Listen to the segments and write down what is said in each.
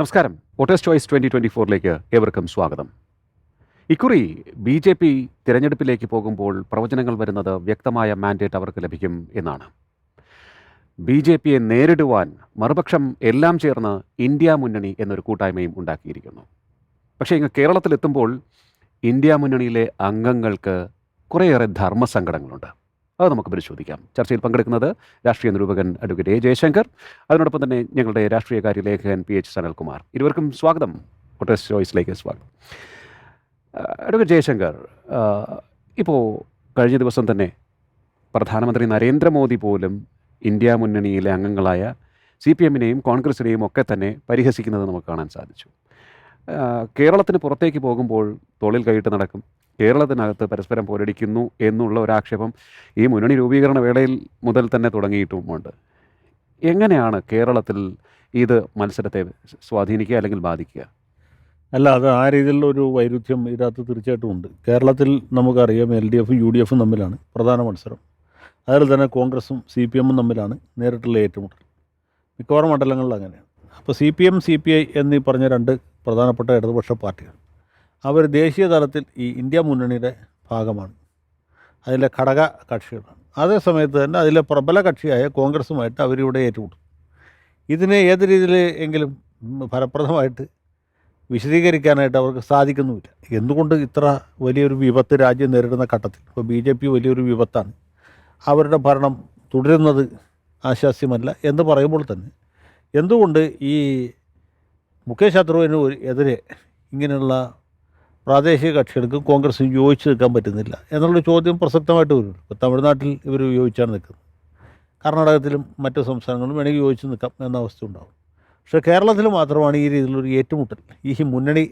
നമസ്കാരം. Voters choice twenty twenty ഫോറിലേക്ക് ഏവർക്കും സ്വാഗതം. ഇക്കുറി ബി ജെ പി തിരഞ്ഞെടുപ്പിലേക്ക് പോകുമ്പോൾ പ്രവചനങ്ങൾ വരുന്നത് വ്യക്തമായ മാൻഡേറ്റ് അവർക്ക് ലഭിക്കും എന്നാണ്. ബി ജെ പിയെ നേരിടുവാൻ മറുപക്ഷം എല്ലാം ചേർന്ന് ഇന്ത്യ മുന്നണി എന്നൊരു കൂട്ടായ്മയും ഉണ്ടാക്കിയിരിക്കുന്നു. പക്ഷേ ഇങ്ങ് കേരളത്തിലെത്തുമ്പോൾ ഇന്ത്യ മുന്നണിയിലെ അംഗങ്ങൾക്ക് കുറേയേറെ ധർമ്മസങ്കടങ്ങളുണ്ട്. അത് നമുക്ക് പരിശോധിക്കാം. ചർച്ചയിൽ പങ്കെടുക്കുന്നത് രാഷ്ട്രീയ നിരൂപകൻ അഡ്വക്കേറ്റ് എ ജയശങ്കർ. അതിനോടൊപ്പം തന്നെ ഞങ്ങളുടെ രാഷ്ട്രീയകാര്യ ലേഖകൻ പി എച്ച് സനൽകുമാർ. ഇരുവർക്കും സ്വാഗതം. വോട്ടേഴ്സ് ചോയ്സിലേക്ക് സ്വാഗതം. അഡ്വക്കേറ്റ് ജയശങ്കർ ഇപ്പോൾ കഴിഞ്ഞ ദിവസം തന്നെ പ്രധാനമന്ത്രി നരേന്ദ്രമോദി പോലും ഇന്ത്യ മുന്നണിയിലെ അംഗങ്ങളായ സി പി എമ്മിനെയും കോൺഗ്രസിനെയും ഒക്കെ തന്നെ പരിഹസിക്കുന്നത് നമുക്ക് കാണാൻ സാധിച്ചു. കേരളത്തിന് പുറത്തേക്ക് പോകുമ്പോൾ തോളിൽ കൈയിട്ട് നടക്കും. കേരളത്തിനകത്ത് പരസ്പരം പോരടിക്കുന്നു എന്നുള്ള ഒരാക്ഷേപം ഈ മുന്നണി രൂപീകരണ വേളയിൽ മുതൽ തന്നെ തുടങ്ങിയിട്ടുമുണ്ട്. എങ്ങനെയാണ് കേരളത്തിൽ ഇത് മത്സരത്തെ സ്വാധീനിക്കുക അല്ലെങ്കിൽ ബാധിക്കുക? അല്ല അത് ആ രീതിയിലുള്ള ഒരു വൈരുദ്ധ്യം ഇതിനകത്ത് തീർച്ചയായിട്ടും ഉണ്ട്. കേരളത്തിൽ നമുക്കറിയാം എൽ ഡി എഫും യു ഡി എഫും തമ്മിലാണ് പ്രധാന മത്സരം. അതിൽ തന്നെ കോൺഗ്രസും സി പി എമ്മും തമ്മിലാണ് നേരിട്ടുള്ള ഏറ്റുമുട്ടൽ. മിക്കവാറും മണ്ഡലങ്ങളിൽ അങ്ങനെയാണ്. അപ്പോൾ C P M C P I എന്നീ പറഞ്ഞ രണ്ട് പ്രധാനപ്പെട്ട ഇടതുപക്ഷ പാർട്ടികൾ. അവർ ദേശീയ തലത്തിൽ ഈ ഇന്ത്യ മുന്നണിയുടെ ഭാഗമാണ്. അതിലെ ഘടക കക്ഷികളാണ്. അതേ സമയത്ത് തന്നെ അതിലെ പ്രബല കക്ഷിയായ കോൺഗ്രസുമായിട്ട് അവരിവിടെ ഏറ്റുമുട്ടും. ഇതിനെ ഏത് രീതിയിൽ എങ്കിലും ഫലപ്രദമായിട്ട് വിശദീകരിക്കാനായിട്ട് അവർക്ക് സാധിക്കുന്നുമില്ല. എന്തുകൊണ്ട് ഇത്ര വലിയൊരു വിപത്ത് രാജ്യം നേരിടുന്ന ഘട്ടത്തിൽ? ഇപ്പോൾ ബി ജെ പി വലിയൊരു വിപത്താണ്. അവരുടെ ഭരണം തുടരുന്നത് ആശാസ്യമല്ല എന്ന് പറയുമ്പോൾ തന്നെ എന്തുകൊണ്ട് ഈ മുഖേഷ് അദ്രോഹിന് എതിരെ ഇങ്ങനെയുള്ള പ്രാദേശിക കക്ഷികൾക്ക് കോൺഗ്രസ് യോജിച്ച് നിൽക്കാൻ പറ്റുന്നില്ല എന്നുള്ള ചോദ്യം പ്രസക്തമായിട്ട് വരും ഇപ്പോൾ തമിഴ്നാട്ടിൽ ഇവർ യോജിച്ചാണ് നിൽക്കുന്നത്. കർണാടകത്തിലും മറ്റു സംസ്ഥാനങ്ങളിലും വേണമെങ്കിൽ യോജിച്ച് നിൽക്കാം എന്ന അവസ്ഥ ഉണ്ടാകും പക്ഷേ കേരളത്തിൽ മാത്രമാണ് ഈ രീതിയിലൊരു ഏറ്റുമുട്ടൽ. ഈ മുന്നണി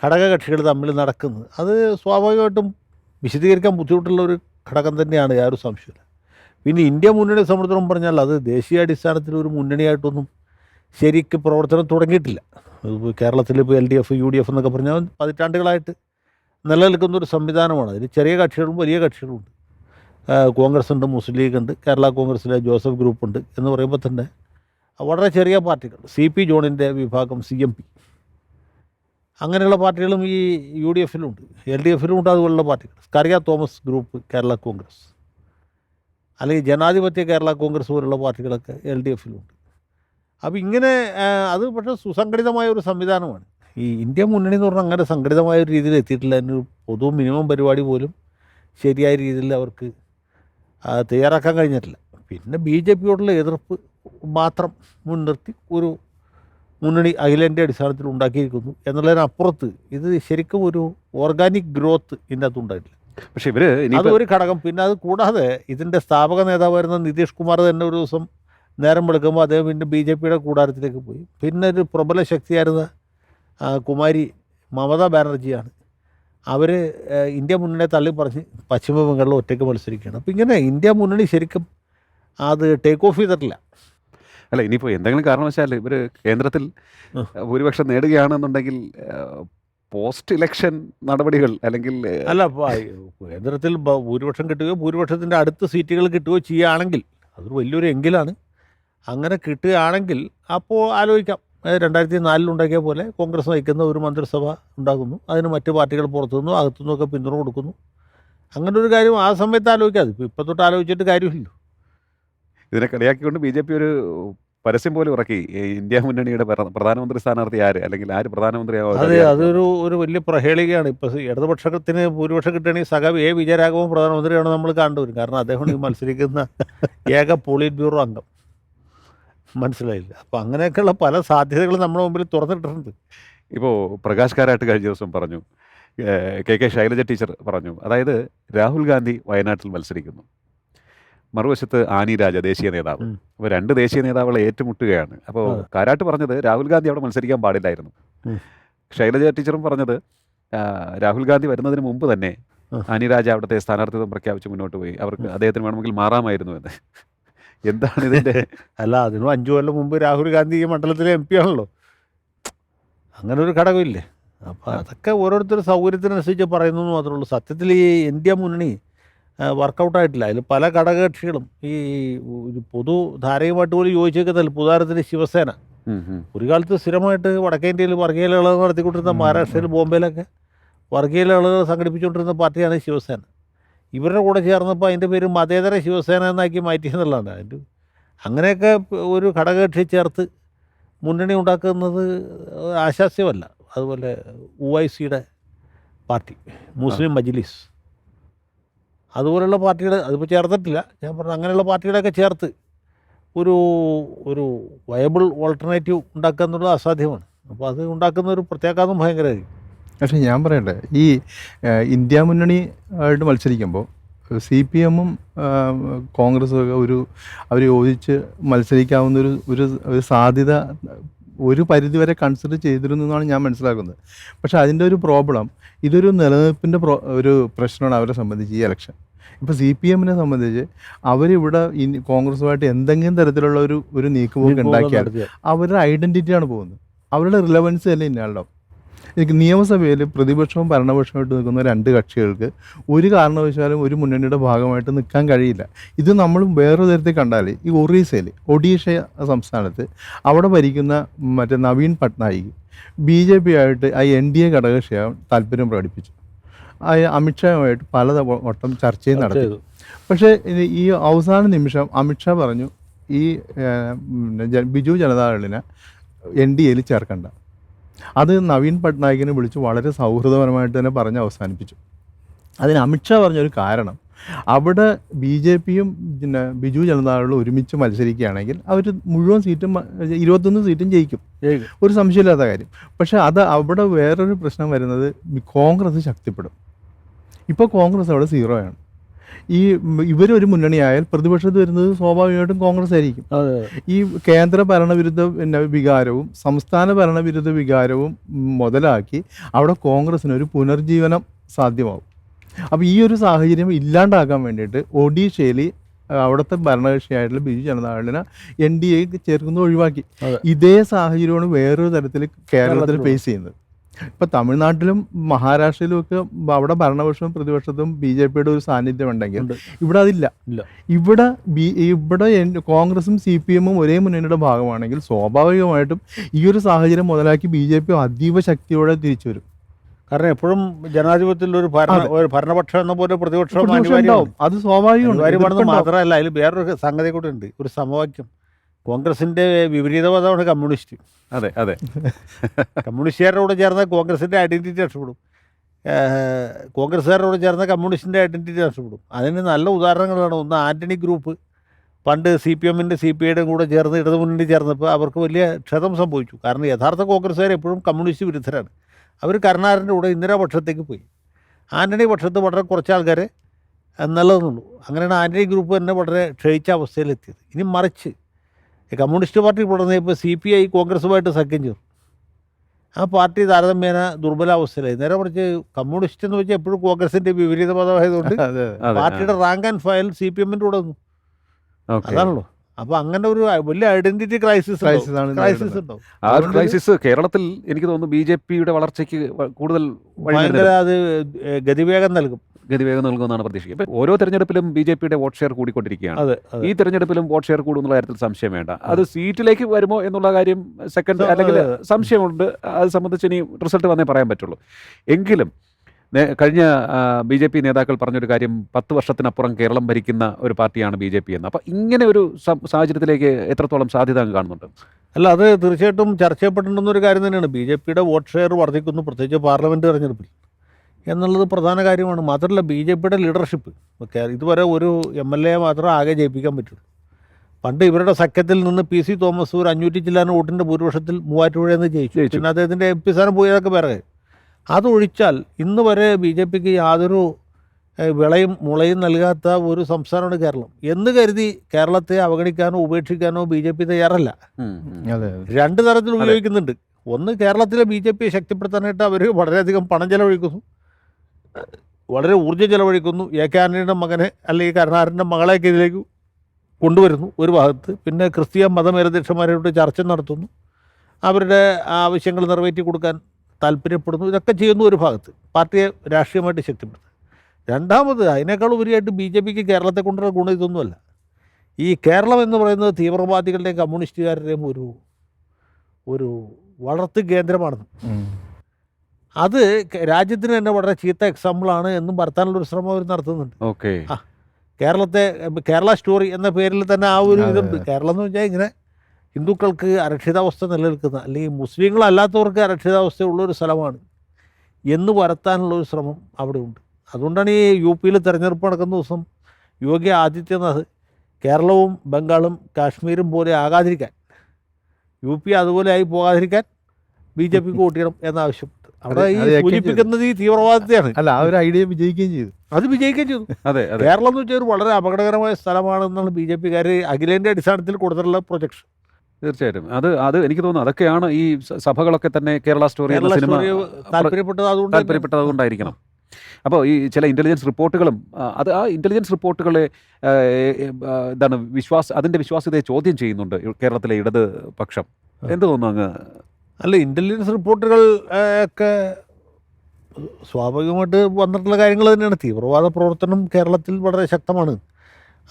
ഘടകകക്ഷികൾ തമ്മിൽ നടക്കുന്നത് അത് സ്വാഭാവികമായിട്ടും വിശദീകരിക്കാൻ ബുദ്ധിമുട്ടുള്ള ഒരു ഘടകം തന്നെയാണ് യാതൊരു സംശയമില്ല പിന്നെ ഇന്ത്യ മുന്നണിയെ സംബന്ധിച്ചിടത്തോളം പറഞ്ഞാൽ അത് ദേശീയാടിസ്ഥാനത്തിൽ ഒരു മുന്നണിയായിട്ടൊന്നും ശരിക്ക് പ്രവർത്തനം തുടങ്ങിയിട്ടില്ല. കേരളത്തിൽ ഇപ്പോൾ L D F U D F എന്നൊക്കെ പറഞ്ഞാൽ പതിറ്റാണ്ടുകളായിട്ട് നിലനിൽക്കുന്ന ഒരു സംവിധാനമാണ്. അതിൽ ചെറിയ കക്ഷികളും വലിയ കക്ഷികളുമുണ്ട് കോൺഗ്രസ് ഉണ്ട് മുസ്ലിം ലീഗ് ഉണ്ട് കേരള കോൺഗ്രസിലെ ജോസഫ് ഗ്രൂപ്പ് ഉണ്ട് എന്ന് പറയുമ്പോൾ തന്നെ വളരെ ചെറിയ പാർട്ടികൾ. സി പി ജോണിന്റെ വിഭാഗം സി എം പി. അങ്ങനെയുള്ള പാർട്ടികളും ഈ യു ഡി എഫിലുണ്ട് എൽ ഡി എഫിലും ഉണ്ട് അതുപോലുള്ള പാർട്ടികൾ. കറിയ തോമസ് ഗ്രൂപ്പ് കേരള കോൺഗ്രസ്. അല്ലെങ്കിൽ ജനാധിപത്യ കേരള കോൺഗ്രസ് പോലുള്ള പാർട്ടികളൊക്കെ എൽ ഡി എഫിലുണ്ട്. അപ്പോൾ ഇങ്ങനെ അത് പക്ഷേ സുസംഘടിതമായ ഒരു സംവിധാനമാണ്. ഈ ഇന്ത്യ മുന്നണി എന്ന് പറഞ്ഞാൽ അങ്ങനെ സംഘടിതമായ ഒരു രീതിയിൽ എത്തിയിട്ടില്ല. അതിനൊരു പൊതു മിനിമം പരിപാടി പോലും ശരിയായ രീതിയിൽ അവർക്ക് തയ്യാറാക്കാൻ കഴിഞ്ഞിട്ടില്ല. പിന്നെ ബി ജെ പിയോടുള്ള എതിർപ്പ് മാത്രം മുൻനിർത്തി ഒരു മുന്നണി അഖിലേന്റെ അടിസ്ഥാനത്തിൽ ഉണ്ടാക്കിയിരിക്കുന്നു എന്നുള്ളതിനപ്പുറത്ത് ഇത് ശരിക്കും ഒരു ഓർഗാനിക് ഗ്രോത്ത് ഇതിന്റെ അകത്ത് ഉണ്ടായിട്ടില്ല. പക്ഷേ ഇവർ അത് ഇനിയിപ്പോ ഒരു ഘടകം. പിന്നെ അത് കൂടാതെ ഇതിന്റെ സ്ഥാപക നേതാവായിരുന്ന നിതീഷ് കുമാർ തന്നെ ഒരു ദിവസം നേരം വെളുക്കുമ്പോൾ അദ്ദേഹം പിന്നെ ബി ജെ പിയുടെ കൂടാരത്തിലേക്ക് പോയി. പിന്നെ ഒരു പ്രബല ശക്തിയായിരുന്ന കുമാരി മമതാ ബാനർജിയാണ്. അവർ ഇന്ത്യ മുന്നണിയെ തള്ളി പറഞ്ഞ് പശ്ചിമ ബംഗാളിൽ ഒറ്റയ്ക്ക് മത്സരിക്കുകയാണ്. അപ്പോൾ ഇങ്ങനെ ഇന്ത്യ മുന്നണി ശരിക്കും അത് ടേക്ക് ഓഫ് ചെയ്തിട്ടില്ല. അല്ല ഇനിയിപ്പോൾ എന്തെങ്കിലും കാരണവശാൽ ഇവർ കേന്ദ്രത്തിൽ. ഭൂരിപക്ഷം നേടുകയാണെന്നുണ്ടെങ്കിൽ പോസ്റ്റ് ഇലക്ഷൻ നടപടികൾ അല്ലെങ്കിൽ അല്ല കേന്ദ്രത്തിൽ ഭൂരിപക്ഷം കിട്ടുകയോ ഭൂരിപക്ഷത്തിന്റെ അടുത്ത സീറ്റുകൾ കിട്ടുകയോ ചെയ്യുകയാണെങ്കിൽ അതൊരു വലിയൊരു എങ്കിലാണ്. അങ്ങനെ കിട്ടുകയാണെങ്കിൽ അപ്പോൾ ആലോചിക്കാം. അതായത് രണ്ടായിരത്തി നാലിലുണ്ടാക്കിയ പോലെ കോൺഗ്രസ് നയിക്കുന്ന ഒരു മന്ത്രിസഭ ഉണ്ടാകുന്നു. അതിന് മറ്റ് പാർട്ടികൾ പുറത്തുനിന്നും അകത്തുനിന്നൊക്കെ പിന്തുണ കൊടുക്കുന്നു. അങ്ങനെ ഒരു കാര്യം ആ സമയത്ത് ആലോചിക്കാതെ. ഇപ്പോൾ ഇപ്പം തൊട്ട് ആലോചിച്ചിട്ട് കാര്യമില്ല ഇതിനെ കളിയാക്കിക്കൊണ്ട് ബി ജെ പി ഒരു പരസ്യം പോലും ഇറക്കി. ഇന്ത്യ മുന്നണിയുടെ പ്രധാനമന്ത്രി സ്ഥാനാർത്ഥി ആര്? അല്ലെങ്കിൽ ആര് പ്രധാനമന്ത്രിയാവും അതെ അതൊരു ഒരു വലിയ പ്രഹേളികയാണ്. ഇപ്പോൾ ഇടതുപക്ഷത്തിന് ഭൂരിപക്ഷം കിട്ടുകയാണെങ്കിൽ സഖാവ് എ. വിജയരാഘവൻ പ്രധാനമന്ത്രിയാണ് നമ്മൾ കണ്ടുവരും കാരണം അദ്ദേഹം ഈ മത്സരിക്കുന്ന ഏക പോളിറ്റ് ബ്യൂറോ അംഗം. മനസ്സിലായില്ല. അപ്പോൾ അങ്ങനെയൊക്കെയുള്ള പല സാധ്യതകളും നമ്മുടെ മുമ്പിൽ തുറന്നിട്ടുണ്ട്. ഇപ്പോൾ പ്രകാശ് കാരാട്ട് കഴിഞ്ഞ ദിവസം പറഞ്ഞു കെ കെ ശൈലജ ടീച്ചർ പറഞ്ഞു അതായത് രാഹുൽ ഗാന്ധി വയനാട്ടിൽ മത്സരിക്കുന്നു. മറുവശത്ത് ആനി രാജ ദേശീയ നേതാവ്. അപ്പോൾ രണ്ട് ദേശീയ നേതാവുകളെ ഏറ്റുമുട്ടുകയാണ്. അപ്പോൾ. കാരാട്ട് പറഞ്ഞത് രാഹുൽ ഗാന്ധി അവിടെ മത്സരിക്കാൻ പാടില്ലായിരുന്നു. ശൈലജ ടീച്ചറും പറഞ്ഞത് രാഹുൽ ഗാന്ധി വരുന്നതിന് മുമ്പ് തന്നെ അനിരാജ ആനി രാജ അവിടുത്തെ സ്ഥാനാർത്ഥിത്വം പ്രഖ്യാപിച്ച് മുന്നോട്ട് പോയി. അവർക്ക് അദ്ദേഹത്തിന് വേണമെങ്കിൽ മാറാമായിരുന്നു എന്ന്. എന്താണ് ഇതിന്റെ അല്ല അതിനും അഞ്ചു കൊല്ലം മുമ്പ് രാഹുൽ ഗാന്ധി ഈ മണ്ഡലത്തിലെ എം പി ആണല്ലോ. അങ്ങനെ ഒരു ഘടകമില്ലേ? അപ്പോൾ അതൊക്കെ ഓരോരുത്തർ സൗകര്യത്തിനനുസരിച്ച് പറയുന്നു എന്ന് മാത്രമേ ഉള്ളൂ. സത്യത്തിൽ ഈ ഇന്ത്യ മുന്നണി വർക്കൗട്ടായിട്ടില്ല. അതിൽ പല ഘടകകക്ഷികളും ഈ ഒരു പൊതു ധാരയുമായിട്ട് പോലും യോജിച്ചേക്കുന്നില്ല പുതാരത്തിന് ശിവസേന. ഒരു കാലത്ത് സ്ഥിരമായിട്ട് വടക്കേ ഇന്ത്യയിൽ വർഗീയ ലഹളകൾ നടത്തിക്കൊണ്ടിരുന്ന മഹാരാഷ്ട്രയിൽ ബോംബെയിലൊക്കെ വർഗീയ ലഹളകൾ സംഘടിപ്പിച്ചുകൊണ്ടിരുന്ന പാർട്ടിയാണ് ശിവസേന. ഇവരുടെ കൂടെ ചേർന്നപ്പോൾ അതിന്റെ പേര് മതേതര ശിവസേന എന്നാക്കി മാറ്റി എന്നുള്ളതാണ്. അതിന്റെ അങ്ങനെയൊക്കെ ഒരു ഘടകകക്ഷി ചേർത്ത് മുന്നണി ഉണ്ടാക്കുന്നത് ആശാസ്യമല്ല. അതുപോലെ ഒ ഐ സിയുടെ പാർട്ടി മുസ്ലിം മജ്ലിസ്. അതുപോലെയുള്ള പാർട്ടികൾ അതിപ്പോൾ ചേർത്തിട്ടില്ല ഞാൻ പറഞ്ഞു അങ്ങനെയുള്ള പാർട്ടികളൊക്കെ ചേർത്ത് ഒരു ഒരു വയബിൾ ഓൾട്ടർനേറ്റീവ് ഉണ്ടാക്കുക എന്നുള്ളത് അസാധ്യമാണ്. അപ്പോൾ അത് ഉണ്ടാക്കുന്ന ഒരു പ്രത്യാഘാതം ഭയങ്കരമായിരിക്കും. പക്ഷേ ഞാൻ പറയട്ടെ ഈ ഇന്ത്യ മുന്നണി ആയിട്ട് മത്സരിക്കുമ്പോൾ സി പി എമ്മും കോൺഗ്രസും ഒക്കെ ഒരു അവർ യോജിച്ച് മത്സരിക്കാവുന്ന ഒരു ഒരു ഒരു സാധ്യത ഒരു പരിധിവരെ കൺസിഡർ ചെയ്തിരുന്നു എന്നാണ് ഞാൻ മനസ്സിലാക്കുന്നത്. പക്ഷേ അതിന്റെ ഒരു പ്രോബ്ലം ഇതൊരു നിലനിൽപ്പിന്റെ പ്രോ ഒരു പ്രശ്നമാണ് അവരെ സംബന്ധിച്ച് ഈ ഇലക്ഷൻ ഇപ്പോൾ സി പി എമ്മിനെ സംബന്ധിച്ച് അവരിവിടെ ഇനി കോൺഗ്രസുമായിട്ട് എന്തെങ്കിലും തരത്തിലുള്ള ഒരു ഒരു നീക്കുപോക്ക് ഉണ്ടാക്കിയാൽ അവരുടെ ഐഡന്റിറ്റിയാണ് പോകുന്നത്. അവരുടെ റിലവൻസ് തന്നെ ഇന്നാളുണ്ടാവും നിയമസഭയിൽ പ്രതിപക്ഷവും ഭരണപക്ഷവുമായിട്ട് നിൽക്കുന്ന രണ്ട് കക്ഷികൾക്ക് ഒരു കാരണവശാലും ഒരു മുന്നണിയുടെ ഭാഗമായിട്ട് നിൽക്കാൻ കഴിയില്ല. ഇത് നമ്മൾ വേറൊരു തരത്തിൽ കണ്ടാൽ ഈ ഒറീസയിൽ ഒഡീഷ സംസ്ഥാനത്ത് അവിടെ ഭരിക്കുന്ന മറ്റേ Naveen Patnaik B J P ആയിട്ട് ആ എൻ ഡി എ ഘടകകക്ഷിയാകാൻ താല്പര്യം പ്രകടിപ്പിച്ചു. ആ അമിത്ഷായുമായിട്ട് പല വട്ടം ചർച്ചയും നടത്തി. പക്ഷേ ഈ അവസാന നിമിഷം അമിത്ഷാ പറഞ്ഞു ഈ ബിജു ജനതാദളിനെ എൻ ഡി എയിൽ ചേർക്കണ്ട. അത് നവീൻ പട്നായിക്കിനെ വിളിച്ച് വളരെ സൗഹൃദപരമായിട്ട് തന്നെ പറഞ്ഞ് അവസാനിപ്പിച്ചു. അതിന് അമിത്ഷാ പറഞ്ഞൊരു കാരണം അവിടെ ബി ജെ പിയും പിന്നെ ബിജു ജനതാദളും ഒരുമിച്ച് മത്സരിക്കുകയാണെങ്കിൽ അവർ മുഴുവൻ സീറ്റും ഇരുപത്തൊന്ന് സീറ്റും ജയിക്കും. ജയിക്കും. ഒരു സംശയമില്ലാത്ത കാര്യം. പക്ഷേ അത് അവിടെ വേറൊരു പ്രശ്നം വരുന്നത് കോൺഗ്രസ് ശക്തിപ്പെടും. ഇപ്പോൾ കോൺഗ്രസ് അവിടെ സീറോയാണ് ഈ ഇവരൊരു മുന്നണിയായാൽ പ്രതിപക്ഷത്ത് വരുന്നത് സ്വാഭാവികമായിട്ടും കോൺഗ്രസ് ആയിരിക്കും ഈ കേന്ദ്ര ഭരണവിരുദ്ധ പിന്നെ വികാരവും സംസ്ഥാന ഭരണവിരുദ്ധ വികാരവും മുതലാക്കി അവിടെ കോൺഗ്രസിന് ഒരു പുനർജീവനം സാധ്യമാവും അപ്പോൾ ഈ ഒരു സാഹചര്യം ഇല്ലാണ്ടാക്കാൻ വേണ്ടിയിട്ട് ഒഡീഷയിൽ അവിടുത്തെ ഭരണകക്ഷിയായിട്ടുള്ള ബിജു ജനതാദളിനെ എൻ ഡി എ ചേർക്കുന്നത് ഒഴിവാക്കി. ഇതേ സാഹചര്യമാണ് വേറൊരു തരത്തിൽ കേരളത്തിൽ. ഫേസ് ചെയ്യുന്നത് ഇപ്പം തമിഴ്നാട്ടിലും മഹാരാഷ്ട്രയിലും ഒക്കെ അവിടെ ഭരണപക്ഷവും പ്രതിപക്ഷത്തും ബി ജെ പിയുടെ ഒരു സാന്നിധ്യം ഉണ്ടെങ്കിൽ ഇവിടെ അതില്ല. ഇവിടെ ബി ഇവിടെ കോൺഗ്രസും സി പി എമ്മും ഒരേ മുന്നണിയുടെ ഭാഗമാണെങ്കിൽ സ്വാഭാവികമായിട്ടും ഈ ഒരു സാഹചര്യം മുതലാക്കി ബി ജെ പി അതീവ ശക്തിയോടെ തിരിച്ചു വരും. കാരണം എപ്പോഴും ജനാധിപത്യത്തിൽ ഒരു ഭരണ ഒരു ഭരണപക്ഷം എന്ന പോലെ പ്രതിപക്ഷം അത് സ്വാഭാവികമാണ്. മാത്രമല്ല അതിൽ വേറൊരു സംഗതി കൂടെ ഉണ്ട്. ഒരു സമവാക്യം. കോൺഗ്രസിന്റെ വിപരീതവാദമാണ് കമ്മ്യൂണിസ്റ്റ്. അതെ അതെ. കമ്മ്യൂണിസ്റ്റുകാരുടെ കൂടെ ചേർന്ന കോൺഗ്രസിന്റെ ഐഡന്റിറ്റി രക്ഷപ്പെടും. കോൺഗ്രസ്സുകാരോട് ചേർന്ന കമ്മ്യൂണിസ്റ്റിന്റെ ഐഡന്റിറ്റി രക്ഷപ്പെടും. അതിന് നല്ല ഉദാഹരണങ്ങളാണ്. ഒന്ന് ആന്റണി ഗ്രൂപ്പ്. പണ്ട് സി പി എമ്മിന്റെ സി പി ഐയുടെ കൂടെ ചേർന്ന് ഇടതുമുന്നണി ചേർന്നപ്പോൾ അവർക്ക് വലിയ ക്ഷതം സംഭവിച്ചു. കാരണം യഥാർത്ഥ കോൺഗ്രസ്സുകാർ എപ്പോഴും കമ്മ്യൂണിസ്റ്റ് വിരുദ്ധരാണ്. അവർ കരുണാകരന്റെ കൂടെ ഇന്ദിരാ പക്ഷത്തേക്ക് പോയി. ആന്റണി പക്ഷത്ത് വളരെ കുറച്ച് ആൾക്കാരെ നല്ലതെന്നുള്ളൂ. അങ്ങനെയാണ് ആന്റണി ഗ്രൂപ്പ് തന്നെ വളരെ ക്ഷയിച്ച അവസ്ഥയിലെത്തിയത്. ഇനി മറിച്ച് കമ്മ്യൂണിസ്റ്റ് പാർട്ടി തുടർന്നപ്പോൾ സി പി ഐ കോൺഗ്രസുമായിട്ട് സഖ്യം ചേർന്നു. ആ പാർട്ടി താരതമ്യേന ദുർബലാവസ്ഥയിലായി. നേരെ മറിച്ച് കമ്മ്യൂണിസ്റ്റ് എന്ന് വെച്ചാൽ എപ്പോഴും കോൺഗ്രസിന്റെ വിപരീത പദമായതുകൊണ്ട് പാർട്ടിയുടെ rank and file C P എമ്മിന്റെ കൂടെ വന്നു ഓക്കെ. അതാണല്ലോ. അപ്പൊ അങ്ങനെ ഒരു വലിയ ഐഡന്റിറ്റി ക്രൈസിസ് ക്രൈസിസ് ആ ക്രൈസിസ് കേരളത്തിൽ എനിക്ക് തോന്നുന്നു ബി ജെ പിയുടെ വളർച്ചയ്ക്ക് കൂടുതൽ ഭയങ്കര അത് ഗതിവേഗം നൽകും. ഗതിവേഗം നൽകുമെന്നാണ് പ്രതീക്ഷിക്കുന്നത് ഇപ്പൊ ഓരോ തെരഞ്ഞെടുപ്പിലും ബി ജെ പിയുടെ വോട്ട് ഷെയർ കൂടിക്കൊണ്ടിരിക്കുകയാണ്. ഈ തെരഞ്ഞെടുപ്പിലും വോട്ട് ഷെയർ കൂടുമെന്നുള്ള കാര്യത്തിൽ സംശയം വേണ്ട. അത് സീറ്റിലേക്ക് വരുമോ എന്നുള്ള കാര്യം സെക്കൻഡ് അല്ലെങ്കിൽ സംശയമുണ്ട്. അത് സംബന്ധിച്ച് ഇനി റിസൾട്ട് വന്നേ പറയാൻ പറ്റുള്ളൂ. എങ്കിലും കഴിഞ്ഞ ബി ജെ പി നേതാക്കൾ പറഞ്ഞൊരു കാര്യം പത്ത് വർഷത്തിനപ്പുറം കേരളം ഭരിക്കുന്ന ഒരു പാർട്ടിയാണ് ബി ജെ പി എന്ന്. അപ്പൊ ഇങ്ങനെ ഒരു സാഹചര്യത്തിലേക്ക് എത്രത്തോളം സാധ്യത അങ്ങ് കാണുന്നുണ്ട്? അല്ല അത് തീർച്ചയായിട്ടും ചർച്ച ചെയ്യപ്പെട്ടിട്ടുണ്ടെന്നൊരു ഒരു കാര്യം തന്നെയാണ്. ബി ജെ പിയുടെ വോട്ട് ഷെയർ വർദ്ധിക്കുന്നു. പ്രത്യേകിച്ച് പാർലമെന്റ് തെരഞ്ഞെടുപ്പിൽ. എന്നുള്ളത് പ്രധാന കാര്യമാണ്. മാത്രമല്ല ബി ജെ പിയുടെ ലീഡർഷിപ്പ് ഇതുവരെ ഒരു എം എൽ എ മാത്രം ആകെ ജയിപ്പിക്കാൻ പറ്റുള്ളൂ. പണ്ട് ഇവരുടെ സഖ്യത്തിൽ നിന്ന് പി സി തോമസ് ഒരു അഞ്ഞൂറ്റി ചില്ലാൻ വോട്ടിന്റെ ഭൂരിപക്ഷത്തിൽ മൂവാറ്റുപുഴയിൽ നിന്ന് ജയിച്ചു. പിന്നെ അദ്ദേഹത്തിന്റെ എം പി സ്ഥാനം പോയതൊക്കെ വേറെ. അതൊഴിച്ചാൽ ഇന്ന് വരെ ബി ജെ പിക്ക് യാതൊരു വിളയും മുളയും നൽകാത്ത ഒരു സംസ്ഥാനമാണ് കേരളം. എന്ന് കരുതി കേരളത്തെ അവഗണിക്കാനോ ഉപേക്ഷിക്കാനോ ബി ജെ പി തയ്യാറല്ല. രണ്ട് തരത്തിൽ ഉപയോഗിക്കുന്നുണ്ട്. ഒന്ന് കേരളത്തിലെ ബി ജെ പിയെ ശക്തിപ്പെടുത്താനായിട്ട് അവർ വളരെയധികം പണം ചെലവഴിക്കുന്നു. വളരെ ഊർജം ചെലവഴിക്കുന്നു. എ. കെ. ആന്റണിയുടെ മകനെ അല്ലെങ്കിൽ കരുണാകരന്റെ മകളെയൊക്കെ ഇതിലേക്ക് കൊണ്ടുവരുന്നു ഒരു ഭാഗത്ത്. പിന്നെ ക്രിസ്തീയ മതമേലധ്യക്ഷന്മാരോട് ചർച്ച നടത്തുന്നു. അവരുടെ ആവശ്യങ്ങൾ നിറവേറ്റി കൊടുക്കാൻ താല്പര്യപ്പെടുന്നു. ഇതൊക്കെ ചെയ്യുന്നു ഒരു ഭാഗത്ത്. പാർട്ടിയെ രാഷ്ട്രീയമായിട്ട് ശക്തിപ്പെടുത്തുക. രണ്ടാമത് അതിനേക്കാൾ ഉപരിയായിട്ട് ബി ജെ പിക്ക് കേരളത്തെ കൊണ്ടുള്ള ഗുണം ഇതൊന്നുമല്ല. ഈ കേരളം എന്ന് പറയുന്നത് തീവ്രവാദികളുടെയും കമ്മ്യൂണിസ്റ്റുകാരുടെയും ഒരു ഒരു വളർത്തു കേന്ദ്രമാണെന്ന്. അത് രാജ്യത്തിന് തന്നെ വളരെ ചീത്ത എക്സാമ്പിളാണ് എന്നും വരുത്താനുള്ള ഒരു ശ്രമം അവർ നടത്തുന്നുണ്ട്. ഓക്കെ. ആ. കേരളത്തെ കേരള സ്റ്റോറി എന്ന പേരിൽ തന്നെ ആ ഒരു ഇതുണ്ട്. കേരളം എന്ന് വെച്ചാൽ ഇങ്ങനെ ഹിന്ദുക്കൾക്ക് അരക്ഷിതാവസ്ഥ നിലനിൽക്കുന്ന അല്ലെങ്കിൽ മുസ്ലിങ്ങളല്ലാത്തവർക്ക് അരക്ഷിതാവസ്ഥ ഉള്ളൊരു സ്ഥലമാണ് എന്ന് വരുത്താനുള്ള ഒരു ശ്രമം അവിടെ ഉണ്ട്. അതുകൊണ്ടാണ് ഈ യു പിയിൽ തെരഞ്ഞെടുപ്പ് നടക്കുന്ന ദിവസം യോഗി ആദിത്യനാഥ് കേരളവും ബംഗാളും കാശ്മീരും പോലെ ആകാതിരിക്കാൻ യു പി അതുപോലെ ആയി പോകാതിരിക്കാൻ ബി ജെ പിക്ക് വോട്ട് ചെയ്യണം എന്നാവശ്യപ്പെട്ടു അവിടെ ഈ സൂചിപ്പിക്കുന്നത് ഈ തീവ്രവാദത്തെയാണ്. അല്ല ആ ഒരു ഐഡിയ വിജയിക്കുകയും ചെയ്തു. അത് വിജയിക്കുകയും ചെയ്തു. അതെ കേരളം എന്ന് വെച്ചാൽ ഒരു വളരെ അപകടകരമായ സ്ഥലമാണെന്നാണ് ബി ജെ പിക്കാർ അഖിലേന്റെ അടിസ്ഥാനത്തിൽ കൊടുത്തിട്ടുള്ള പ്രൊജക്ഷൻ. തീർച്ചയായിട്ടും. അത് അത് എനിക്ക് തോന്നുന്നു അതൊക്കെയാണ് ഈ സഭകളൊക്കെ തന്നെ കേരള സ്റ്റോറി എന്ന സിനിമ താല്പര്യപ്പെട്ടതുകൊണ്ടായിരിക്കണം താല്പര്യപ്പെട്ടത് അതുകൊണ്ട് താല്പര്യപ്പെട്ടത് അതുകൊണ്ടായിരിക്കണം. അപ്പോൾ ഈ ചില ഇന്റലിജൻസ് റിപ്പോർട്ടുകളും അത് ആ ഇന്റലിജൻസ് റിപ്പോർട്ടുകളെ എന്താണ് വിശ്വാസ അതിന്റെ വിശ്വാസ്യതയെ ചോദ്യം ചെയ്യുന്നുണ്ട് കേരളത്തിലെ ഇടത് പക്ഷം. എന്ത് തോന്നുന്നു അങ്ങ്? അല്ല ഇന്റലിജൻസ് റിപ്പോർട്ടുകൾ ഒക്കെ സ്വാഭാവികമായിട്ട് വന്നിട്ടുള്ള കാര്യങ്ങൾ തന്നെയാണ്. തീവ്രവാദ പ്രവർത്തനം കേരളത്തിൽ വളരെ ശക്തമാണ്.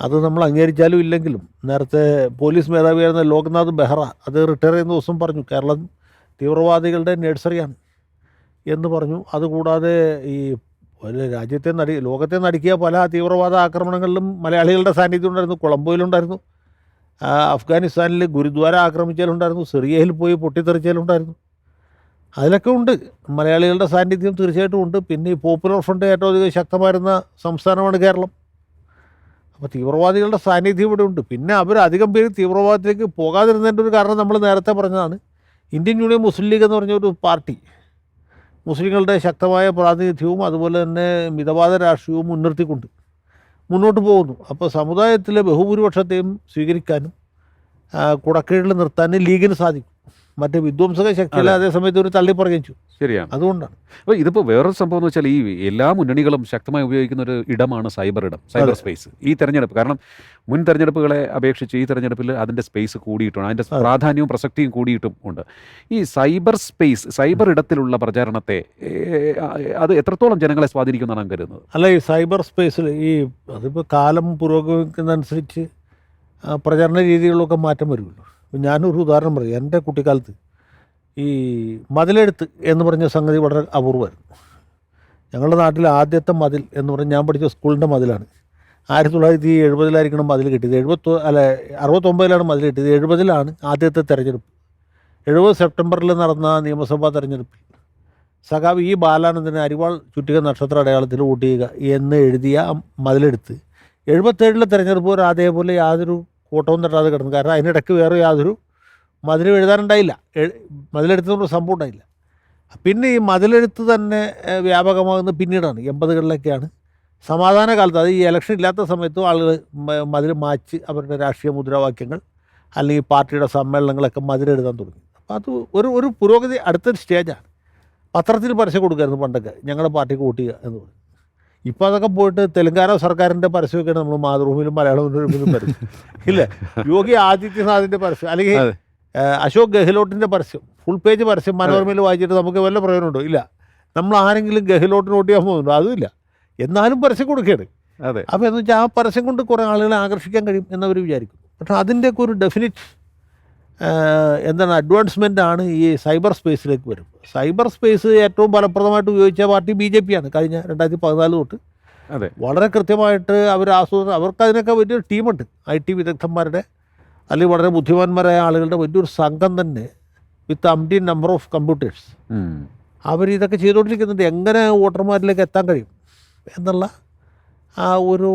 അത് നമ്മൾ അംഗീകരിച്ചാലും ഇല്ലെങ്കിലും. നേരത്തെ പോലീസ് മേധാവിയായിരുന്ന ലോക്നാഥ് ബെഹ്റ അത് റിട്ടയർ ചെയ്യുന്ന ദിവസം പറഞ്ഞു കേരളം തീവ്രവാദികളുടെ നഴ്സറിയാണ് എന്ന് പറഞ്ഞു. അതുകൂടാതെ ഈ രാജ്യത്തെ നടി ലോകത്തെ നടുക്കിയ പല തീവ്രവാദ ആക്രമണങ്ങളിലും മലയാളികളുടെ സാന്നിധ്യം ഉണ്ടായിരുന്നു. കൊളംബോയിലുണ്ടായിരുന്നു. അഫ്ഗാനിസ്ഥാനിൽ ഗുരുദ്വാര ആക്രമിച്ചാലുണ്ടായിരുന്നു സിറിയയിൽ പോയി പൊട്ടിത്തെറിച്ചാലുണ്ടായിരുന്നു. അതിലൊക്കെ ഉണ്ട്. മലയാളികളുടെ സാന്നിധ്യം തീർച്ചയായിട്ടും ഉണ്ട്. പിന്നെ ഈ പോപ്പുലർ ഫ്രണ്ട് ഏറ്റവും അധികം ശക്തമായിരുന്ന സംസ്ഥാനമാണ് കേരളം. അപ്പോൾ തീവ്രവാദികളുടെ സാന്നിധ്യം ഇവിടെ ഉണ്ട്. പിന്നെ അവർ അധികം പേര് തീവ്രവാദത്തിലേക്ക് പോകാതിരുന്നതിന്റെ ഒരു കാരണം നമ്മൾ നേരത്തെ പറഞ്ഞതാണ്. ഇന്ത്യൻ യൂണിയൻ മുസ്ലിം ലീഗ് എന്ന് പറഞ്ഞ ഒരു പാർട്ടി. മുസ്ലിങ്ങളുടെ ശക്തമായ പ്രാതിനിധ്യവും അതുപോലെ തന്നെ മിതവാദ രാഷ്ട്രീയവും മുൻനിർത്തിക്കൊണ്ട് മുന്നോട്ട് പോകുന്നു. അപ്പോൾ സമുദായത്തിലെ ബഹുഭൂരിപക്ഷത്തെയും സ്വീകരിക്കാനും കുടക്കീഴിൽ നിർത്താനും ലീഗിന് സാധിക്കും. മറ്റേ വിധ്വംസക ശക്തിയിലെ അതെ. സമയത്ത് ഒരു തള്ളി ശരിയാണ്. അതുകൊണ്ടാണ്. അപ്പോൾ ഇതിപ്പോൾ വേറൊരു സംഭവം എന്ന് വെച്ചാൽ ഈ എല്ലാ മുന്നണികളും ശക്തമായി ഉപയോഗിക്കുന്ന ഒരു ഇടമാണ് സൈബർ ഇടം സൈബർ സ്പേസ്. ഈ തെരഞ്ഞെടുപ്പ് കാരണം മുൻ തെരഞ്ഞെടുപ്പുകളെ അപേക്ഷിച്ച് ഈ തെരഞ്ഞെടുപ്പിൽ അതിന്റെ സ്പേസ് കൂടിയിട്ടുണ്ട് അതിന്റെ പ്രാധാന്യവും പ്രസക്തിയും കൂടിയിട്ടും ഉണ്ട്. ഈ സൈബർ സ്പേസ് സൈബർ ഇടത്തിലുള്ള പ്രചാരണത്തെ അത് എത്രത്തോളം ജനങ്ങളെ സ്വാധീനിക്കുന്നതാണ് കരുതുന്നത്? അല്ല ഈ സൈബർ സ്പേസിൽ ഈ അതിപ്പോൾ കാലം പുരോഗമിക്കുന്നതനുസരിച്ച് പ്രചരണ രീതികളിലൊക്കെ മാറ്റം വരുമല്ലോ. ഞാനൊരു ഉദാഹരണം പറയും. എന്റെ കുട്ടിക്കാലത്ത് ഈ മതിലെഴുത്ത് എന്ന് പറഞ്ഞ സംഗതി വളരെ അപൂർവമായിരുന്നു ഞങ്ങളുടെ നാട്ടിലെ ആദ്യത്തെ മതിൽ എന്ന് പറഞ്ഞാൽ ഞാൻ പഠിച്ച സ്കൂളിന്റെ മതിലാണ്. ആയിരത്തി തൊള്ളായിരത്തി എഴുപതിലായിരിക്കണം മതിൽ കിട്ടിയത്. എഴുപത്തൊ അല്ല അറുപത്തൊമ്പതിലാണ് മതിൽ കിട്ടിയത്. എഴുപതിലാണ് ആദ്യത്തെ തെരഞ്ഞെടുപ്പ്. എഴുപത് സെപ്റ്റംബറിൽ നടന്ന നിയമസഭാ തെരഞ്ഞെടുപ്പിൽ സഖാവ് ഈ ബാലാനന്ദന് അരിവാൾ ചുറ്റിക നക്ഷത്ര അടയാളത്തിൽ വോട്ട് ചെയ്യുക എന്ന് എഴുതിയ മതിലെടുത്ത് എഴുപത്തേഴിലെ തെരഞ്ഞെടുപ്പ് വരെ അതേപോലെ യാതൊരു കൂട്ടവും തട്ടാതെ കിടന്നു. കാരണം അതിനിടയ്ക്ക് വേറെ യാതൊരു മതിലും എഴുതാനുണ്ടായില്ല. എഴ്- മതിലെടുത്തൊന്നും സംഭവം ഉണ്ടായില്ല. പിന്നെ ഈ മതിലെഴുത്ത് തന്നെ വ്യാപകമാകുന്ന പിന്നീടാണ് എൺപതുകളിലൊക്കെയാണ് സമാധാന കാലത്ത് അത് ഈ ഇലക്ഷൻ ഇല്ലാത്ത സമയത്തും ആളുകൾ മതിൽ മാച്ച് അവരുടെ രാഷ്ട്രീയ മുദ്രാവാക്യങ്ങൾ അല്ലെങ്കിൽ പാർട്ടിയുടെ സമ്മേളനങ്ങളൊക്കെ മതിലെഴുതാൻ തുടങ്ങി. അപ്പോൾ അത് ഒരു ഒരു പുരോഗതി അടുത്തൊരു സ്റ്റേജാണ് പത്രത്തിൽ പരസ്യം കൊടുക്കായിരുന്നു പണ്ടൊക്കെ. ഞങ്ങളുടെ പാർട്ടിക്ക് വോട്ട് ചെയ്യുക എന്ന് പറയും ഇപ്പോൾ അതൊക്കെ പോയിട്ട് തെലങ്കാന സർക്കാരിന്റെ പരസ്യമൊക്കെയാണ് നമ്മൾ മാതൃഭൂമിയിലും മലയാള മനോരമയിലും പരസ്യം ഇല്ല യോഗി ആദിത്യനാഥിന്റെ പരസ്യം അല്ലെങ്കിൽ അശോക് ഗെഹ്ലോട്ടിന്റെ പരസ്യം ഫുൾ പേജ് പരസ്യം മനോരമയിൽ വായിച്ചിട്ട് നമുക്ക് വല്ല പ്രയോജനമുണ്ടോ ഇല്ല. നമ്മൾ ആരെങ്കിലും ഗെഹ്ലോട്ടിന് വോട്ട് ചെയ്യാൻ പോകുന്നുണ്ടോ? അതുമില്ല എന്നാലും പരസ്യം കൊടുക്കുകയാണ്. അതെ. അപ്പോൾ എന്ന് വെച്ചാൽ ആ പരസ്യം കൊണ്ട് കുറേ ആളുകളെ ആകർഷിക്കാൻ കഴിയും എന്നവർ വിചാരിക്കും. പക്ഷേ അതിന്റെയൊക്കെ ഒരു ഡെഫിനിറ്റ് എന്താണ് അഡ്വാൻസ്മെന്റ് ആണ് ഈ സൈബർ സ്പേസിലേക്ക് വരും. സൈബർ സ്പേസ് ഏറ്റവും ഫലപ്രദമായിട്ട് ഉപയോഗിച്ച പാർട്ടി ബി ജെ പി ആണ് കഴിഞ്ഞ രണ്ടായിരത്തി പതിനാല് തൊട്ട്. അതെ. വളരെ കൃത്യമായിട്ട് അവർ ആസൂത്രണം അവർക്ക് അതിനൊക്കെ വലിയൊരു ടീമുണ്ട്. ഐ ടി വിദഗ്ധന്മാരുടെ അല്ലെങ്കിൽ വളരെ ബുദ്ധിമാന്മാരായ ആളുകളുടെ വലിയൊരു സംഘം തന്നെ with umpteen number of computers. അവർ ഇതൊക്കെ ചെയ്തുകൊണ്ടിരിക്കുന്നുണ്ട്. എങ്ങനെ വോട്ടർമാരിലേക്ക് എത്താൻ കഴിയും എന്നുള്ള ആ ഒരു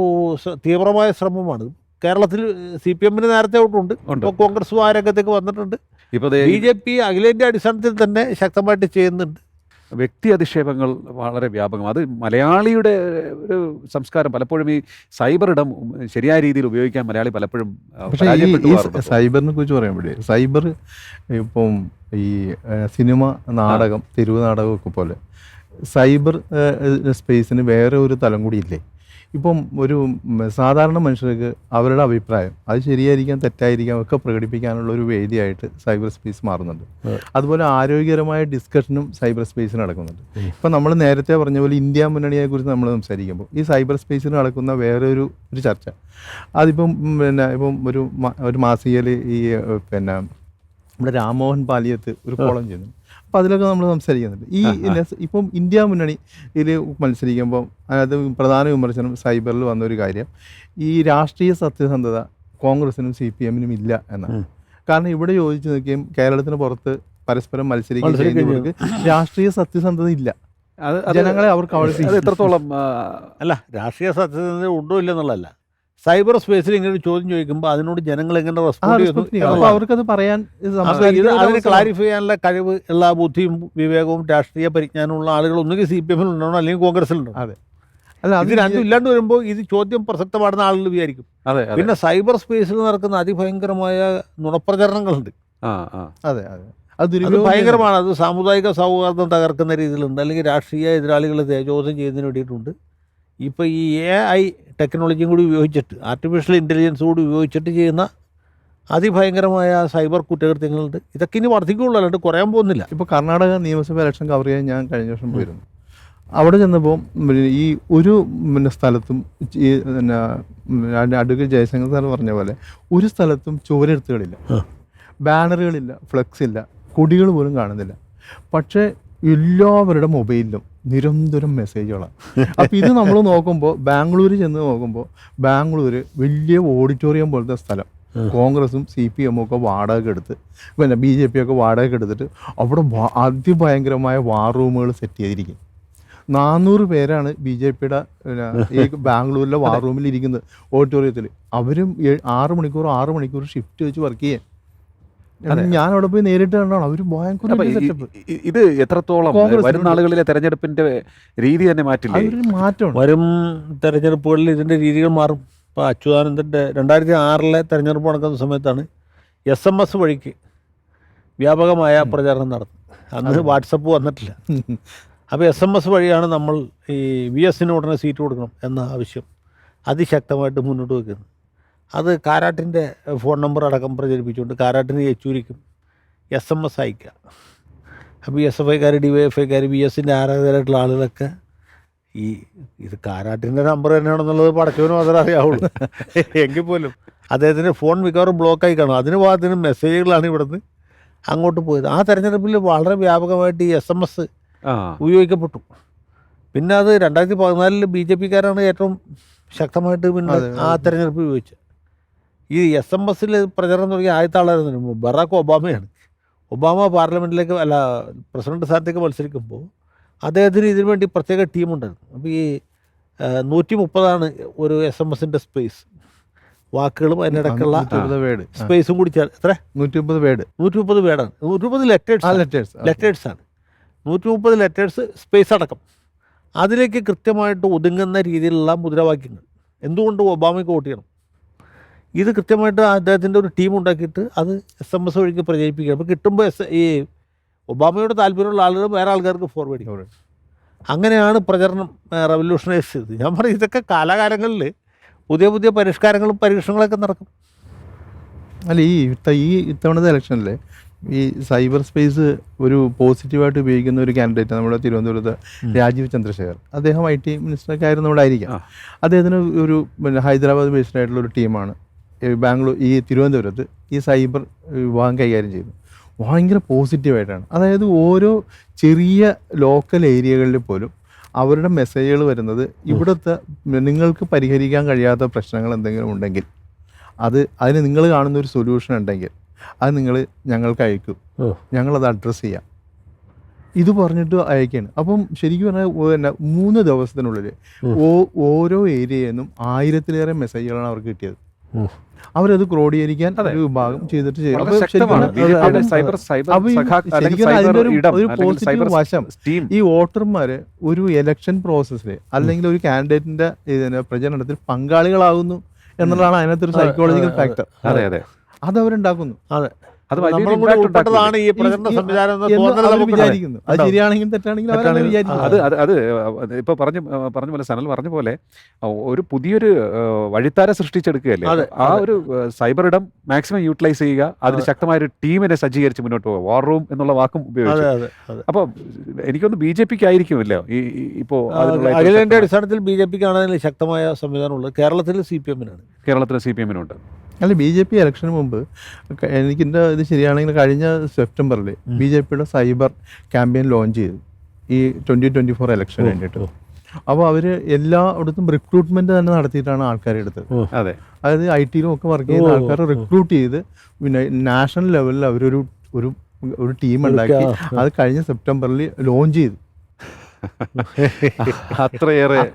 തീവ്രമായ ശ്രമമാണ്. കേരളത്തിൽ സി പി എമ്മിന് നേരത്തെ തൊട്ടുണ്ട് ഉണ്ട്. ഇപ്പോൾ കോൺഗ്രസും ആ രംഗത്തേക്ക് വന്നിട്ടുണ്ട്. ഇപ്പോൾ ദേ ബി ജെ പി അഖിലേന്ത്യാ അടിസ്ഥാനത്തിൽ തന്നെ ശക്തമായിട്ട് ചെയ്യുന്നുണ്ട്. വ്യക്തി അധിക്ഷേപങ്ങൾ വളരെ വ്യാപകം. അത് മലയാളിയുടെ ഒരു സംസ്കാരം. പലപ്പോഴും ഈ സൈബർ ഇടം ശരിയായ രീതിയിൽ ഉപയോഗിക്കാൻ മലയാളി പലപ്പോഴും സൈബറിനെ കുറിച്ച് പറയുമ്പോഴേ സൈബർ ഇപ്പം ഈ സിനിമ നാടകം തെരുവ് നാടകമൊക്കെ പോലെ. സൈബർ സ്പേസിന് വേറെ ഒരു തലം കൂടി ഇല്ലേ? ഇപ്പം ഒരു സാധാരണ മനുഷ്യർക്ക് അവരുടെ അഭിപ്രായം അത് ശരിയായിരിക്കാം തെറ്റായിരിക്കാം ഒക്കെ പ്രകടിപ്പിക്കാനുള്ള ഒരു വേദിയായിട്ട് സൈബർ സ്പേസ് മാറുന്നുണ്ട്. അതുപോലെ ആരോഗ്യകരമായ ഡിസ്കഷനും സൈബർ സ്പേസിൽ നടക്കുന്നുണ്ട്. ഇപ്പം നമ്മൾ നേരത്തെ പറഞ്ഞ പോലെ ഇന്ത്യ മുന്നണിയെ കുറിച്ച് നമ്മൾ സംസാരിക്കുമ്പോൾ ഈ സൈബർ സ്പേസിൽ നടക്കുന്ന വേറെ ഒരു ഒരു ചർച്ച. അതിപ്പം പിന്നെ ഇപ്പം ഒരു ഒരു മാസികയിൽ ഈ പിന്നെ നമ്മുടെ രാമോഹൻ പാലിയത്ത് ഒരു കോളം ചെയ്യുന്നു. അപ്പോൾ അതിലൊക്കെ നമ്മൾ സംസാരിക്കുന്നുണ്ട്. ഈ ഇപ്പം ഇന്ത്യ മുന്നണി ഇതിൽ മത്സരിക്കുമ്പോൾ അതായത് പ്രധാന വിമർശനം സൈബറിൽ വന്ന ഒരു കാര്യം. ഈ രാഷ്ട്രീയ സത്യസന്ധത കോൺഗ്രസിനും സി പി എമ്മിനും ഇല്ല എന്നാണ്. കാരണം ഇവിടെ ചോദിച്ചു നിൽക്കുകയും കേരളത്തിന് പുറത്ത് പരസ്പരം മത്സരിക്കുന്ന ചെയ്യുന്നവർക്ക് രാഷ്ട്രീയ സത്യസന്ധത ഇല്ല. അത് ജനങ്ങളെ അവർക്ക് എത്രത്തോളം അല്ല രാഷ്ട്രീയ സത്യസന്ധത ഉണ്ടോ ഇല്ലെന്നുള്ളതല്ല സൈബർ സ്പേസിൽ ഇങ്ങനെ ഒരു ചോദ്യം ചോദിക്കുമ്പോൾ അതിനോട് ജനങ്ങൾ എങ്ങനെ റെസ്പോണ്ട് ചെയ്യുന്നു. അവർക്കത് പറയാൻ ഇത് അതിന് ക്ലാരിഫൈ ചെയ്യാനുള്ള കഴിവ് എല്ലാ ബുദ്ധിയും വിവേകവും രാഷ്ട്രീയ പരിജ്ഞാനമുള്ള ആളുകൾ ഒന്നുകിൽ സി പി എമ്മിൽ ഉണ്ടാവണം അല്ലെങ്കിൽ കോൺഗ്രസിലുണ്ടാവണം അതെ. അല്ല അത് രണ്ടും ഇല്ലാണ്ട് വരുമ്പോൾ ഇത് ചോദ്യം പ്രസക്തമാണെന്ന് ആളുകൾ വിചാരിക്കും. അതെ പിന്നെ സൈബർ സ്പേസിൽ നടക്കുന്ന അതിഭയങ്കരമായ നുണപ്രചരണങ്ങളുണ്ട്. ആ ആ. അതെ അതെ. അത്. ഭയങ്കരമാണ്. അത് സാമുദായിക സൗഹാർദ്ദം തകർക്കുന്ന രീതിയിലുണ്ട്. അല്ലെങ്കിൽ രാഷ്ട്രീയ എതിരാളികളെ തേജോധം ചെയ്യുന്നതിന് വേണ്ടിയിട്ടുണ്ട്. ഇപ്പോൾ ഈ എ ഐ ടെക്നോളജിയും കൂടി ഉപയോഗിച്ചിട്ട് ആർട്ടിഫിഷ്യൽ ഇന്റലിജൻസ് കൂടി ഉപയോഗിച്ചിട്ട് ചെയ്യുന്ന അതിഭയങ്കരമായ സൈബർ കുറ്റകൃത്യങ്ങളുണ്ട്. ഇതൊക്കെ ഇനി വർദ്ധിക്കുകയുള്ളൂ അല്ലാണ്ട് കുറയാൻ പോകുന്നില്ല. ഇപ്പോൾ കർണാടക നിയമസഭ ഇലക്ഷൻ കവർ ചെയ്യാൻ ഞാൻ കഴിഞ്ഞ വർഷം പോയിരുന്നു. അവിടെ ചെന്നപ്പോൾ ഈ ഒരു പിന്നെ സ്ഥലത്തും ഈ പിന്നെ അഡ്വക്കേറ്റ് ജയശങ്കർ സാർ പറഞ്ഞ പോലെ ഒരു സ്ഥലത്തും ചുവരെഴുത്തുകളില്ല ആ. ബാനറുകളില്ല ഫ്ലെക്സ് ഇല്ല കൊടികൾ പോലും കാണുന്നില്ല. പക്ഷേ എല്ലാവരുടെ മൊബൈലിലും നിരന്തരം മെസ്സേജുകളാണ് അപ്പോൾ ഇത് നമ്മൾ നോക്കുമ്പോൾ ബാംഗ്ലൂർ ചെന്ന് നോക്കുമ്പോൾ ബാംഗ്ലൂർ വലിയ ഓഡിറ്റോറിയം പോലത്തെ സ്ഥലം. കോൺഗ്രസും സി പി എമ്മും ഒക്കെ വാടക എടുത്ത് പിന്നെ ബി ജെ പി ഒക്കെ വാടക എടുത്തിട്ട് അവിടെ അതിഭയങ്കരമായ വാർ റൂമുകൾ സെറ്റ് ചെയ്തിരിക്കും. നാനൂറ് പേരാണ് ബി ജെ പിയുടെ ഈ ബാംഗ്ലൂരിലെ വാർ റൂമിൽ ഇരിക്കുന്നത് ഓഡിറ്റോറിയത്തിൽ അവരും ആറ് മണിക്കൂർ ആറ് മണിക്കൂർ ഷിഫ്റ്റ് വെച്ച് വർക്ക് ചെയ്യാൻ. ഞാൻ അവിടെ പോയി നേരിട്ട് കണ്ടാണ് അവർ ഭയങ്കര ഇത് എത്രത്തോളം വരും വരുന്ന നാളുകളിലെ തെരഞ്ഞെടുപ്പിന്റെ രീതി തന്നെ മാറ്റില്ല? മാറ്റം വരും തെരഞ്ഞെടുപ്പുകളിൽ ഇതിന്റെ രീതികൾ മാറും. ഇപ്പോൾ അച്യുതാനന്ദന്റെ രണ്ടായിരത്തി ആറിലെ തെരഞ്ഞെടുപ്പ് നടക്കുന്ന സമയത്താണ് എസ് എം എസ് വഴിക്ക് വ്യാപകമായ പ്രചാരണം നടത്തുന്നത് അന്ന് വാട്സപ്പ് വന്നിട്ടില്ല. അപ്പോൾ എസ് എം എസ് വഴിയാണ് നമ്മൾ ഈ വി എസിന് ഉടനെ സീറ്റ് കൊടുക്കണം എന്ന ആവശ്യം അതിശക്തമായിട്ട് മുന്നോട്ട് വയ്ക്കുന്നത്. അത് കാരാട്ടിന്റെ ഫോൺ നമ്പർ അടക്കം പ്രചരിപ്പിച്ചുകൊണ്ട് കാരാട്ടിന് യെച്ചൂരിക്കും. എസ് എം എസ് അയക്കുക. അപ്പോൾ എസ് എഫ് ഐക്കാർ ഡി വൈ എഫ് ഐക്കാർ ബി എസിന്റെ ആരാധകരായിട്ടുള്ള ആളുകളൊക്കെ ഈ ഇത് കാരാട്ടിന്റെ നമ്പർ തന്നെയാണെന്നുള്ളത് പടച്ചവന് മാത്രമേ അറിയാവുള്ളൂ. എങ്കിൽ പോലും അദ്ദേഹത്തിന്റെ ഫോൺ മിക്കവാറും ബ്ലോക്കായി കാണും. അതിന് ഭാഗത്തിന് മെസ്സേജുകളാണ് ഇവിടുന്ന് അങ്ങോട്ട് പോയത്. ആ തെരഞ്ഞെടുപ്പിൽ വളരെ വ്യാപകമായിട്ട് ഈ എസ് എം എസ് ഉപയോഗിക്കപ്പെട്ടു. പിന്നെ അത് രണ്ടായിരത്തി പതിനാലിൽ ബി ജെ പിക്കാരാണ് ഏറ്റവും ശക്തമായിട്ട് പിന്നെ ആ തെരഞ്ഞെടുപ്പ് ഉപയോഗിച്ചത്. ഈ എസ് എം എസിൽ പ്രചരണം തുടങ്ങിയ ആദ്യത്തെ ആളായിരുന്നു ബറാക്ക് ഒബാമയാണ്. ഒബാമ പാർലമെന്റിലേക്ക് അല്ല പ്രസിഡന്റ് സ്ഥാനത്തേക്ക് മത്സരിക്കുമ്പോൾ അദ്ദേഹത്തിന് ഇതിനു വേണ്ടി പ്രത്യേക ടീമുണ്ടായിരുന്നു. അപ്പോൾ ഈ നൂറ്റി മുപ്പതാണ് ഒരു എസ് എം എസിന്റെ സ്പേസ് വാക്കുകളും വേർഡ് സ്പേസും കൂടി ചേർ എത്ര? നൂറ്റിമുപ്പത് വേർഡ് നൂറ്റി മുപ്പത് വേർഡാണ് നൂറ്റി മുപ്പത് ലെറ്റേഴ്സ് ലെറ്റേഴ്സ് ആണ്. നൂറ്റി മുപ്പത് ലെറ്റേഴ്സ് സ്പേസ് അടക്കം. അതിലേക്ക് കൃത്യമായിട്ട് ഒതുങ്ങുന്ന രീതിയിലുള്ള മുദ്രാവാക്യങ്ങൾ. എന്തുകൊണ്ട് ഒബാമയ്ക്ക് വോട്ട് ചെയ്യണം? ഇത് കൃത്യമായിട്ട് അദ്ദേഹത്തിന്റെ ഒരു ടീം ഉണ്ടാക്കിയിട്ട് അത് എസ് എം എസ് വഴിക്ക് പ്രചരിപ്പിക്കുക അപ്പോൾ കിട്ടുമ്പോൾ എസ് ഈ ഒബാമയോട് താല്പര്യമുള്ള ആളുകൾ വേറെ ആൾക്കാർക്ക് ഫോർവേഡ് ചെയ്യും. അങ്ങനെയാണ് പ്രചരണം റവല്യൂഷണൈസ് ചെയ്തത്. ഞാൻ പറയും ഇതൊക്കെ കാലാകാലങ്ങളിൽ പുതിയ പുതിയ പരിഷ്കാരങ്ങളും പരീക്ഷണങ്ങളൊക്കെ നടക്കും. അല്ല ഈ ഇത്ത- ഈ ഇത്തവണത്തെ ഇലക്ഷനിൽ ഈ സൈബർ സ്പേസ് ഒരു പോസിറ്റീവായിട്ട് ഉപയോഗിക്കുന്ന ഒരു കാൻഡിഡേറ്റ് നമ്മുടെ തിരുവനന്തപുരത്ത് രാജീവ് ചന്ദ്രശേഖർ. അദ്ദേഹം ഐ ടി മിനിസ്റ്ററൊക്കെ ആയിരുന്നു ഇവിടെ ആയിരിക്കാം അദ്ദേഹത്തിന് ഒരു പിന്നെ ഹൈദരാബാദ് ബേസ്ഡ് ആയിട്ടുള്ള ഒരു ടീമാണ് ബാംഗ്ലൂർ ഈ തിരുവനന്തപുരത്ത് ഈ സൈബർ വിഭാഗം കൈകാര്യം ചെയ്യുന്നു. ഭയങ്കര പോസിറ്റീവായിട്ടാണ്. അതായത് ഓരോ ചെറിയ ലോക്കൽ ഏരിയകളിൽ പോലും അവരുടെ മെസ്സേജുകൾ വരുന്നത് ഇവിടുത്തെ നിങ്ങൾക്ക് പരിഹരിക്കാൻ കഴിയാത്ത പ്രശ്നങ്ങൾ എന്തെങ്കിലും ഉണ്ടെങ്കിൽ അത് അതിന് നിങ്ങൾ കാണുന്ന ഒരു സൊല്യൂഷൻ ഉണ്ടെങ്കിൽ അത് നിങ്ങൾ ഞങ്ങൾക്ക് അയക്കും. ഞങ്ങളത് അഡ്രസ്സ് ചെയ്യാം. ഇത് പറഞ്ഞിട്ട് അയക്കാണ് അപ്പം ശരിക്കും പറഞ്ഞാൽ പിന്നെ മൂന്ന് ദിവസത്തിനുള്ളിൽ ഓ- ഓരോ ഏരിയയിൽ നിന്നും ആയിരത്തിലേറെ മെസ്സേജുകളാണ് അവർക്ക് കിട്ടിയത്. അവരത് ക്രോഡീകരിക്കാൻ. ഒരു വിഭാഗം ചെയ്തിട്ട് ചെയ്യും. വശം ഈ വോട്ടർമാര് ഒരു ഇലക്ഷൻ പ്രോസസ്സിൽ അല്ലെങ്കിൽ ഒരു കാൻഡിഡേറ്റിന്റെ പ്രചരണത്തിൽ പങ്കാളികളാകുന്നു എന്നുള്ളതാണ് അതിനകത്ത് ഒരു സൈക്കോളജിക്കൽ അതെ, ഫാക്ടർ അതവരുണ്ടാക്കുന്നു അതെ. അത് ഉൾപ്പെട്ടതാണ് ഈ. പ്രചരണ സംവിധാനം വിചാരിക്കുന്നു. അത് ശരിയാണെങ്കിലും തെറ്റാണെങ്കിലും അത് അത് അത് ഇപ്പൊ പറഞ്ഞു പറഞ്ഞ പോലെ സനൽ പറഞ്ഞ പോലെ ഒരു പുതിയൊരു വഴിത്താര സൃഷ്ടിച്ചെടുക്കുകയല്ലേ? ആ ഒരു സൈബർ ഇടം മാക്സിമം യൂട്ടിലൈസ് ചെയ്യുക അതിന് ശക്തമായ ഒരു ടീമിനെ സജ്ജീകരിച്ച് മുന്നോട്ട് പോകുക വാർ റൂം എന്നുള്ള വാക്കും ഉപയോഗിച്ചു. അപ്പോൾ എനിക്കൊന്ന് ബി ജെ പിക്ക് ആയിരിക്കുമല്ലോ ഈ ഈ- ഇപ്പോ അഖിലേന്ത്യാ ശക്തമായ- അടിസ്ഥാനത്തിൽ ബി ജെ പിക്കാണ് അതിൽ ശക്തമായ സംവിധാനമുള്ളത് കേരളത്തിൽ സി പി എമ്മിനാണ്. കേരളത്തിലെ സി പി എമ്മിനുണ്ട്. അല്ല ബി ജെ പി ഇലക്ഷന് മുമ്പ് എനിക്കിന്റെ ഇത് ശരിയാണെങ്കിൽ കഴിഞ്ഞ സെപ്റ്റംബറിൽ ബി ജെ പിയുടെ സൈബർ ക്യാമ്പയിൻ ലോഞ്ച് ചെയ്തു. ഈ ട്വന്റി ട്വന്റി ഫോർ ഇലക്ഷൻ വേണ്ടിയിട്ട് അപ്പോൾ അവർ എല്ലായിടത്തും റിക്രൂട്ട്മെന്റ് തന്നെ നടത്തിയിട്ടാണ് ആൾക്കാരെ എടുത്തത്. അതെ. അതായത് ഐ ടിയിലും ഒക്കെ വർക്ക് ചെയ്യുന്ന ആൾക്കാരെ റിക്രൂട്ട് ചെയ്ത് പിന്നെ നാഷണൽ ലെവലിൽ അവരൊരു ഒരു ഒരു ടീം ഉണ്ടാക്കി അത് കഴിഞ്ഞ സെപ്റ്റംബറിൽ ലോഞ്ച് ചെയ്തു. അത്രയേറെ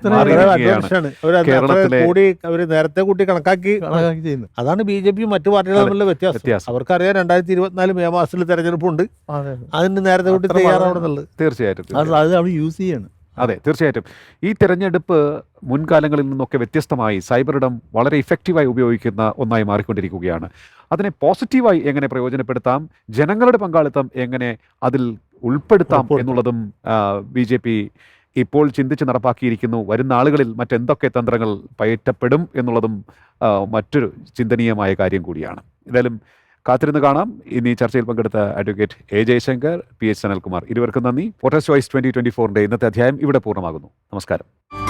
കേരളത്തിലെ- കൂടി അവർ നേരത്തെ കൂട്ടി കണക്കാക്കി ചെയ്യുന്നു ചെയ്യുന്നത്. അതാണ് ബി ജെ പിയും മറ്റു പാർട്ടികളും തമ്മിലുള്ള വ്യത്യാസം. വ്യത്യാസം. അവർക്കറിയാം രണ്ടായിരത്തി ഇരുപത്തിനാല് മെയ് മാസത്തിൽ തെരഞ്ഞെടുപ്പുണ്ട്. അതെ അതിന് നേരത്തെ കൂട്ടി തയ്യാറാവണമെന്നുള്ളത് തീർച്ചയായിട്ടും അത് അത് അവർ യൂസ് ചെയ്യാണ്. അതെ തീർച്ചയായിട്ടും. ഈ തെരഞ്ഞെടുപ്പ് മുൻകാലങ്ങളിൽ നിന്നൊക്കെ വ്യത്യസ്തമായി സൈബർ ഇടം വളരെ ഇഫക്റ്റീവായി ഉപയോഗിക്കുന്ന ഒന്നായി മാറിക്കൊണ്ടിരിക്കുകയാണ്. അതിനെ പോസിറ്റീവായി എങ്ങനെ പ്രയോജനപ്പെടുത്താം? ജനങ്ങളുടെ പങ്കാളിത്തം എങ്ങനെ അതിൽ ഉൾപ്പെടുത്താം. എന്നുള്ളതും ബി ജെ പി ഇപ്പോൾ ചിന്തിച്ച് നടപ്പാക്കിയിരിക്കുന്നു. വരുന്ന ആളുകളിൽ മറ്റെന്തൊക്കെ തന്ത്രങ്ങൾ പയറ്റപ്പെടും എന്നുള്ളതും മറ്റൊരു ചിന്തനീയമായ കാര്യം കൂടിയാണ്. എന്തായാലും കാത്തിരുന്ന് കാണാം. ഇനി ഈ ചർച്ചയിൽ പങ്കെടുത്ത advocate A Jayashankar P H Sanalkumar. ഇരുവർക്കും നന്ദി. വോട്ടേഴ്സ് ചോയ്സ് ട്വന്റി ട്വന്റി ഫോറിന്റെ ഇന്നത്തെ അധ്യായം ഇവിടെ പൂർണമാകുന്നു. നമസ്കാരം.